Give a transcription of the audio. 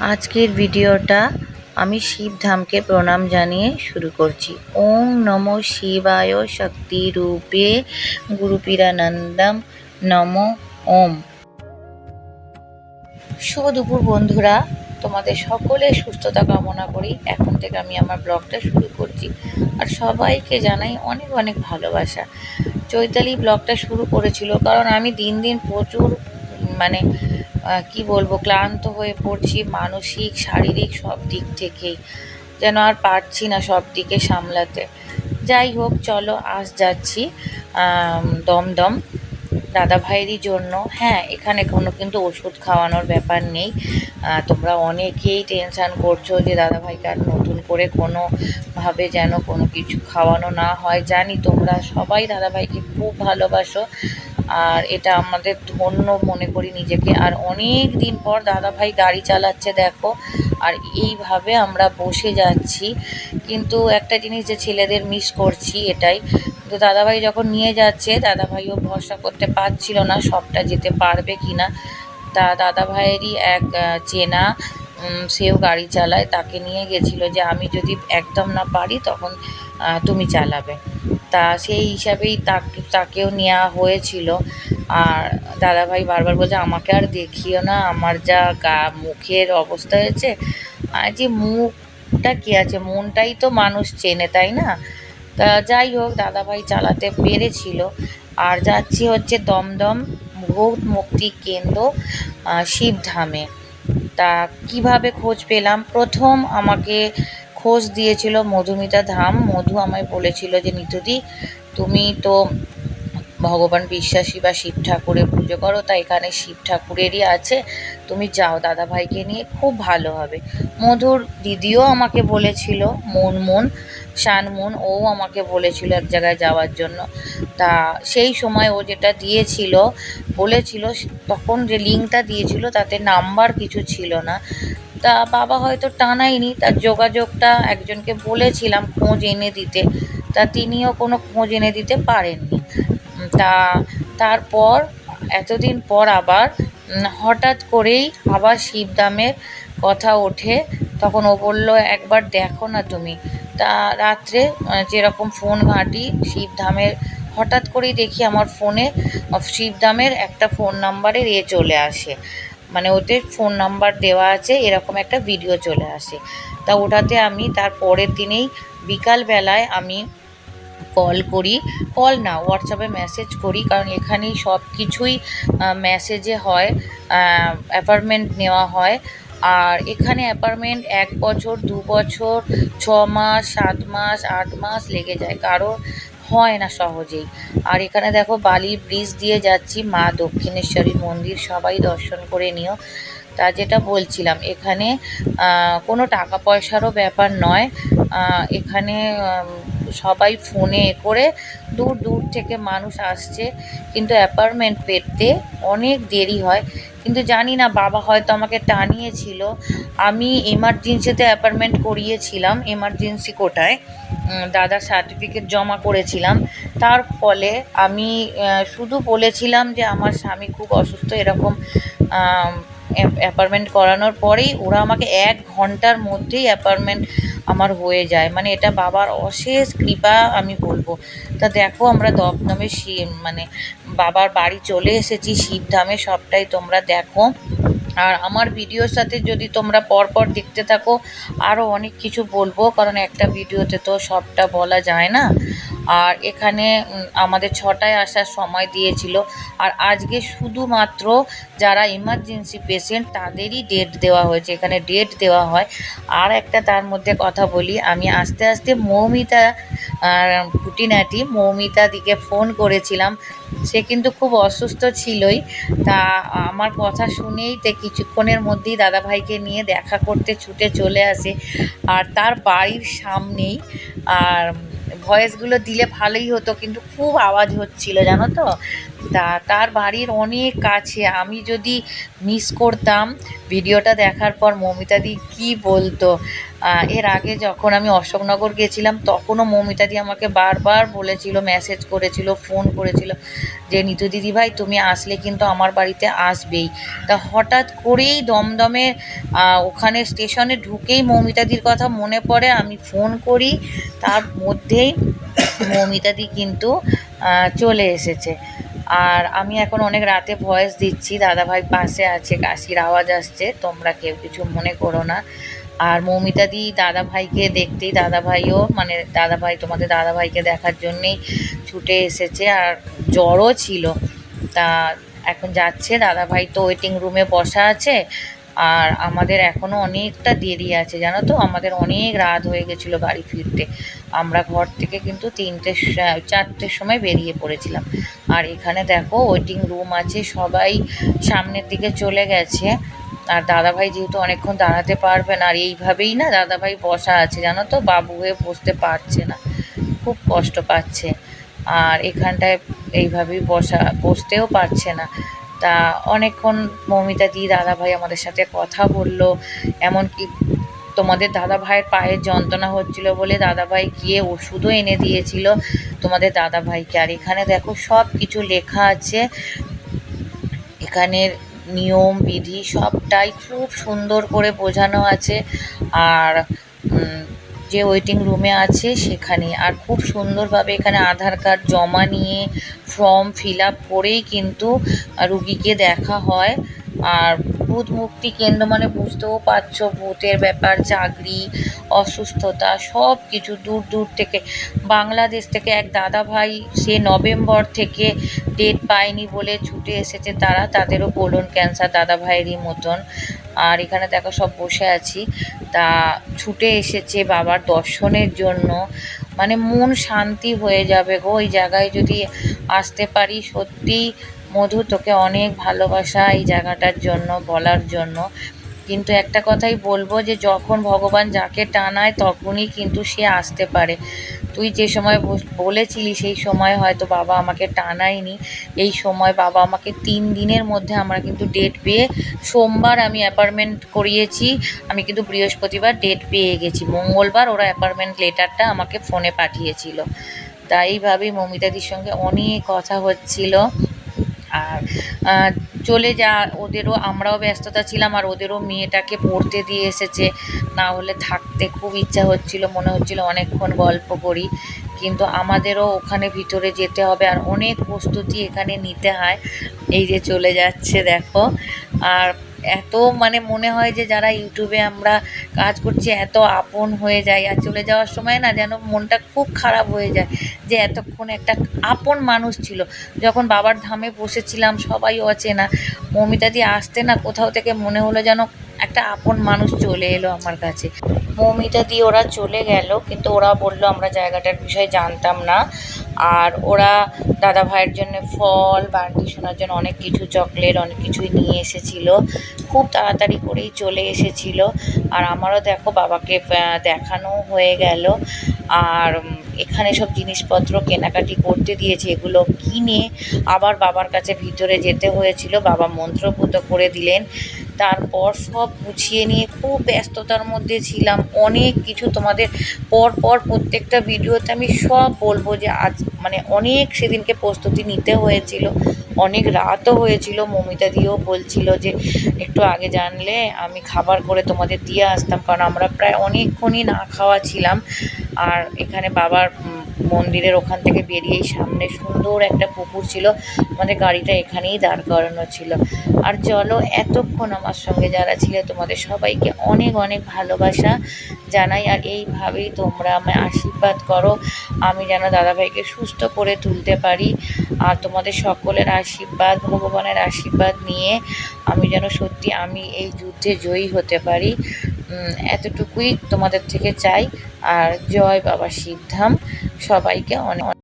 আজকের ভিডিওটা আমি শিবধামকে প্রণাম জানিয়ে শুরু করছি। ওং নম শিবায় শক্তি রূপে গুরুপিরানন্দম নম ওম। শুভ দুপুর বন্ধুরা, তোমাদের সকলে সুস্থতা কামনা করি। এখন থেকে আমি আমার ব্লগটা শুরু করছি। আর সবাইকে জানাই অনেক অনেক ভালোবাসা। চৈতালি ব্লগটা শুরু করেছিল কারণ আমি দিন দিন প্রচুর মানে কি বলব, ক্লান্ত হয়ে পড়ছি, মানসিক, শারীরিক সব দিক থেকেই। যেন আর পারছি না সব দিকে সামলাতে। যাই হোক, চলো, আজ যাচ্ছি দমদম দাদা ভাইয়েরই জন্য। হ্যাঁ এখানে কোনো কিন্তু ওষুধ খাওয়ানোর ব্যাপার নেই। তোমরা অনেকেই টেনশান করছ যে দাদা ভাইকে আর নতুন করে কোনোভাবে যেন কোনো কিছু খাওয়ানো না হয়। জানি তোমরা সবাই দাদা ভাইকে খুব ভালোবাসো। আর এটা আমাদের ধন্য মনে করি নিজেকে। আর অনেক দিন পর দাদা ভাই গাড়ি চালাচ্ছে, দেখো। আর এইভাবে আমরা বসে যাচ্ছি। কিন্তু একটা জিনিস যে ছেলেদের মিস করছি এটাই। তো দাদাভাই যখন নিয়ে যাচ্ছে, দাদাভাইও ভরসা করতে পারছিল না সবটা যেতে পারবে কি না তা দাদাভাইয়েরই এক চেনা। সেও গাড়ি চালায়, তাকে নিয়ে গেছিল যে আমি যদি একদম না পারি তখন তুমি চালাবে। তা সেই হিসাবেই তাকে, তাকেও নেওয়া হয়েছিল। আর দাদাভাই বারবার বলছে, আমাকে আর দেখিও না, আমার যা গা, মুখের অবস্থা হয়েছে আর যে মুখটা কী আছে, মনটাই তো মানুষ চেনে, তাই না? তা যাই হোক, দাদাভাই চালাতে পেরেছিল। আর যাচ্ছি হচ্ছে দমদম ভূত মুক্তি কেন্দ্র শিবধামে। তা কীভাবে খোঁজ পেলাম? প্রথম আমাকে খোঁজ দিয়েছিল মধুমিতা ধাম। মধু আমায় বলেছিল যে, নিতুদি, তুমি তো ভগবান বিশ্বাসী বা শিব ঠাকুরের পুজো করো তাই এখানে শিব ঠাকুরেরই আছে। তুমি যাও দাদা ভাইকে নিয়ে খুব ভালো হবে। মধুর দিদিও আমাকে বলেছিল, মন মন শানমুন ও আমাকে বলেছিল এক জায়গায় যাওয়ার জন্য। তা সেই সময় ও যেটা দিয়েছিল, বলেছিল, তখন যে লিঙ্কটা দিয়েছিল তাতে নাম্বার কিছু ছিল না। তা বাবা হয়তো টানায়নি, তার যোগাযোগটা একজনকে বলেছিলাম খোঁজ এনে দিতে। তা তিনিও কোনো খোঁজ এনে দিতে পারেননি। তা তারপর, এতদিন পর আবার হঠাৎ করেই আবার শিবদামের কথা ওঠে। তখন ও বলল, একবার দেখো না তুমি। তা রাত্রে যেরকম ফোন ঘাঁটি শিবধামের হঠাৎ করেই দেখি আমার ফোনে শিবধামের একটা ফোন নাম্বারের এ চলে আসে। মানে ওদের ফোন নাম্বার দেওয়া আছে, এরকম একটা ভিডিও চলে আসে। তা ওটাতে আমি তার পরের দিনেই বিকালবেলায় আমি কল করি। কল না হোয়াটসঅ্যাপে মেসেজ করি, কারণ এখানেই সব কিছুই মেসেজে হয় অ্যাপার্টমেন্ট নেওয়া হয়। আর এখানে অ্যাপার্টমেন্ট এক বছর, দু বছর, ছ মাস, সাত মাস, আট মাস লেগে যায় কারও হয় না সহজেই। আর এখানে দেখো বালি ব্রিজ দিয়ে যাচ্ছি, মা দক্ষিণেশ্বরী মন্দির, সবাই দর্শন করে নিও। তা যেটা বলছিলাম, এখানে কোনো টাকা পয়সারও ব্যাপার নয় এখানে সবাই ফোনে করে দূর দূর থেকে মানুষ আসছে। কিন্তু অ্যাপার্টমেন্ট পেতে অনেক দেরি হয়। কিন্তু জানি না, বাবা হয়তো আমাকে টানিয়েছিল। আমি এমার্জেন্সিতে অ্যাপার্টমেন্ট করিয়েছিলাম, এমার্জেন্সি কোটায়। দাদার সার্টিফিকেট জমা করেছিলাম। তার ফলে আমি শুধু বলেছিলাম যে আমার স্বামী খুব অসুস্থ, এরকম অ্যাপার্টমেন্ট করানোর পরেই ওরা আমাকে এক ঘণ্টার মধ্যেই অ্যাপার্টমেন্ট আমার হয়ে যায়। মানে এটা বাবার অশেষ কৃপা আমি বলব। তা দেখো আমরা দমদমে মানে বাবার বাড়ি চলে এসেছি, শিবধামে সবটাই তোমরা দেখো। আর আমার ভিডিওর সাথে যদি তোমরা পরপর দেখতে থাকো আরও অনেক কিছু বলব। কারণ একটা ভিডিওতে তো সবটা বলা যায় না। আর এখানে আমাদের ছটায় আসার সময় দিয়েছিল। আর আজকে শুধুমাত্র যারা ইমার্জেন্সি পেশেন্ট তাদেরই ডেট দেওয়া হয়েছে। এখানে ডেট দেওয়া হয়। আর একটা তার মধ্যে কথা বলি, আমি আস্তে আস্তে মৌমিতা খুঁটিনাটি মৌমিতা দিকে ফোন করেছিলাম। সে কিন্তু খুব অসুস্থ ছিলই। তা আমার কথা শুনেই তে কিছুক্ষণের মধ্যেই দাদাভাইকে নিয়ে দেখা করতে ছুটে চলে আসে। আর তার বাড়ির সামনেই, আর ভয়েসগুলো দিলে ভালোই হতো কিন্তু খুব আওয়াজ হচ্ছিল জানো তো? তা তার বাড়ির অনেক কাছে। আমি যদি মিস করতাম ভিডিওটা দেখার পর মমিতাদি কি বলতো? এর আগে যখন আমি অশোকনগর গেছিলাম, তখনও মমিতাদি আমাকে বারবার বলেছিল মেসেজ করেছিল ফোন করেছিল যে, নিতু দিদি ভাই তুমি আসলে কিন্তু আমার বাড়িতে আসবেই। তা হঠাৎ করেই দমদমে ওখানে স্টেশনে ঢুকেই মৌমিতাদির কথা মনে পড়ে। আমি ফোন করি, তার মধ্যেই মৌমিতাদি কিন্তু চলে এসেছে। আর আমি এখন অনেক রাতে ভয়েস দিচ্ছি, দাদাভাই পাশে আছে, কাশির আওয়াজ আসছে, তোমরা কেউ কিছু মনে করো না। আর মৌমিতাদি দাদাভাইকে দেখতেই, দাদাভাইও মানে দাদাভাই, তোমাদের দাদাভাইকে দেখার জন্যেই ছুটে এসেছে, আর জ্বরও ছিল। তা এখন যাচ্ছে, দাদাভাই তো ওয়েটিং রুমে বসা আছে, আর আমাদের এখনও অনেকটা দেরি আছে, জানো তো? আমাদের অনেক রাত হয়ে গেছিল বাড়ি ফিরতে। আমরা ঘর থেকে কিন্তু তিনটে চারটের সময় বেরিয়ে পড়েছিলাম। আর এখানে দেখো ওয়েটিং রুম আছে, সবাই সামনের দিকে চলে গেছে। আর দাদাভাই যেহেতু অনেকক্ষণ দাঁড়াতে পারবে না, আর এইভাবেই না দাদাভাই বসা আছে, জানো তো? বাবু হয়ে বসতে পারছে না, খুব কষ্ট পাচ্ছে। আর এখানটায় এইভাবেই বসা, বসতেও পারছে না। তা অনেকক্ষণ মৌমিতা দি, দাদাভাই আমাদের সাথে কথা বলল, এমনকি তোমাদের দাদা ভাইয়ের পায়ের যন্ত্রণা হচ্ছিল বলে দাদাভাই গিয়ে ওষুধও এনে দিয়েছিল তোমাদের দাদা ভাইকে আর এখানে দেখো সব কিছু লেখা আছে। এখানের নিয়ম, বিধি সবটাই খুব সুন্দর করে বোঝানো আছে। আর যে ওয়েটিং রুমে আছে সেখানে। আর খুব সুন্দরভাবে এখানে আধার কার্ড জমা নিয়ে ফর্ম ফিল আপ করেই কিন্তু রুগীকে দেখা হয়। আর ভূত মুক্তি কেন্দ্র মানে বুঝতেও পারছ, ভূতের ব্যাপার চাকরি অসুস্থতা সব কিছু দূর দূর থেকে। বাংলাদেশ থেকে এক দাদা ভাই সে নভেম্বর থেকে ডেট পায়নি বলে ছুটে এসেছে তারা, তাদেরও কোলন ক্যান্সার দাদা ভাইয়েরই মতন। আর এখানে দেখো সব বসে আছি। তা ছুটে এসেছে বাবার দর্শনের জন্য। মানে মন শান্তি হয়ে যাবে গো, ওই জায়গায় যদি আসতে পারি সত্যিই মধু তোকে অনেক ভালোবাসা এই জায়গাটার জন্য, বলার জন্য। কিন্তু একটা কথাই বলব যে, যখন ভগবান যাকে টানায়, তখনই কিন্তু সে আসতে পারে। তুই যে সময় বলেছিলি, সেই সময় হয়তো বাবা আমাকে টানায়নি। এই সময় বাবা আমাকে তিন দিনের মধ্যে আমরা কিন্তু ডেট পেয়ে, সোমবার আমি অ্যাপার্টমেন্ট করিয়েছি। আমি কিন্তু বৃহস্পতিবার ডেট পেয়ে গেছি। মঙ্গলবার ওরা অ্যাপার্টমেন্ট লেটারটা আমাকে ফোনে পাঠিয়েছিল। তাই এইভাবেই মমিতাদির সঙ্গে অনেক কথা হচ্ছিল। আর চলে যা, ওদেরও আমরাও ব্যস্ততা ছিলাম আর ওদেরও মেয়েটাকে পড়তে দিয়ে এসেছে। না হলে থাকতে খুব ইচ্ছা হচ্ছিল, মনে হচ্ছিল অনেকক্ষণ গল্প করি। কিন্তু আমাদেরও ওখানে ভিতরে যেতে হবে আর অনেক প্রস্তুতি এখানে নিতে হয়। এই যে চলে যাচ্ছে, দেখো। আর এত মানে মনে হয় যে যারা ইউটিউবে আমরা কাজ করছি এত আপন হয়ে যায় আর চলে যাওয়ার সময় না যেন মনটা খুব খারাপ হয়ে যায় যে এতক্ষণ একটা আপন মানুষ ছিল। যখন বাবার ধামে বসেছিলাম, সবাই অচেনা। মৌমিতাদি আসতে না কোথাও থেকে মনে হলো যেন একটা আপন মানুষ চলে এলো আমার কাছে। মৌমিতাদি ওরা চলে গেল, কিন্তু ওরা বলল, আমরা জায়গাটার বিষয়ে জানতাম না। আর ওরা দাদা ভাইয়ের জন্য ফল বান্টি শোনার জন্য অনেক কিছু, চকলেট অনেক কিছুই নিয়ে এসেছিল। খুব তাড়াতাড়ি করেই চলে এসেছিল। আর আমারও দেখো বাবাকে দেখানো হয়ে গেল। আর এখানে সব জিনিসপত্র কেনাকাটি করতে দিয়েছে এগুলো কিনে। আবার বাবার কাছে ভিতরে যেতে হয়েছিল। বাবা মন্ত্রপুত করে দিলেন। তারপর সব গুছিয়ে নিয়ে খুব ব্যস্ততার মধ্যে ছিলাম। অনেক কিছু তোমাদের পর পর প্রত্যেকটা ভিডিওতে আমি সব বলব যে আজ মানে অনেক সেদিনকে প্রস্তুতি নিতে হয়েছিল, অনেক রাতও হয়েছিল। মমিতা দিয়েও বলছিল যে, একটু আগে জানলে আমি খাবার করে তোমাদের দিয়ে আসতাম। কারণ আমরা প্রায় অনেকক্ষণই না খাওয়া ছিলাম। আর এখানে বাবার মন্দিরের ওখান থেকে বেরিয়েই সামনে সুন্দর একটা পুকুর ছিল। আমাদের গাড়িটা এখানেই দাঁড় করানো ছিল। আর চলো এতক্ষণ আমার সঙ্গে যারা ছিল, তোমাদের সবাইকে অনেক অনেক ভালোবাসা জানাই। আর এইভাবেই তোমরা আমায় আশীর্বাদ করো। আমি যেন দাদাভাইকে সুস্থ করে তুলতে পারি। আর তোমাদের সকলের আশীর্বাদ, ভগবানের আশীর্বাদ নিয়ে আমি যেন সত্যি আমি এই যুদ্ধে জয়ী হতে পারি। এতটুকুই তোমাদের থেকে চাই। আর জয় বাবা শিবধাম। সবাইকে অনেক